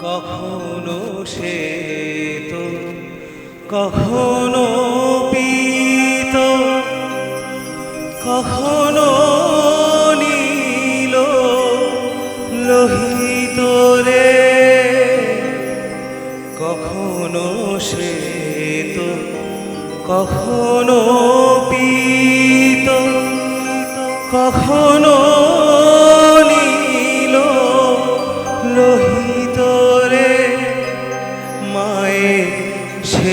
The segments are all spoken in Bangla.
কখনো সে তো কখনো পিত কখনো নীল লোহিত রে। কখনো শ্বেত কখনো পীত কখনো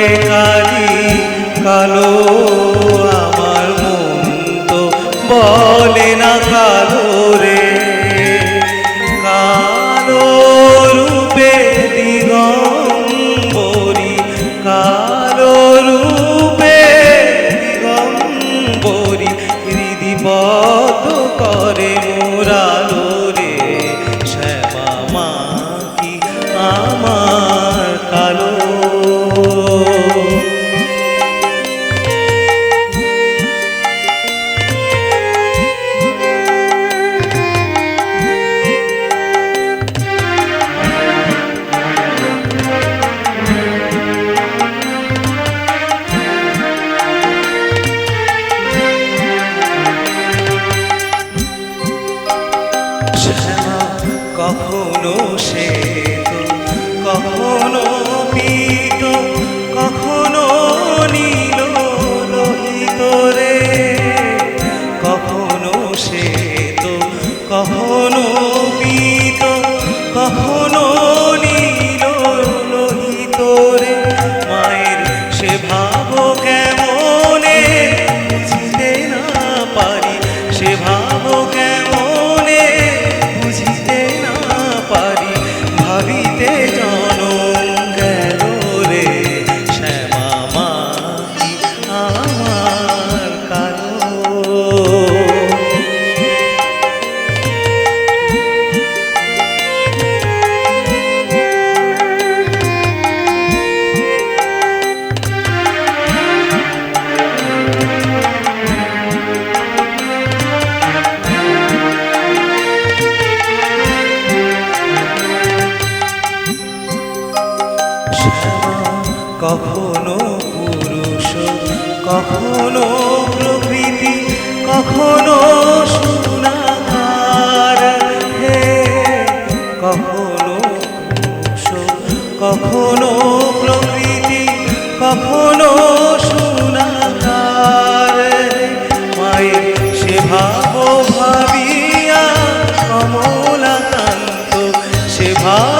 বলে কালো, আমার মন তো বলে না কালো রে। কালো রূপে দিগম্বরী, কালো রূপে দিগম্বরী হৃদিপদ করে মোরালো কখনো শ্বেত কখনো ভাবিতে জনম গেল রে শ্যামা আমার কালো। কখনো পুরুষ, কখনো প্রকৃতি, কখনো সোনার হে, কখনো পুরুষ, কখনো প্রকৃতি, কখনো সোনার মায়ের সে ভাব ভাবিয়া কমলাকান্ত সে ভাব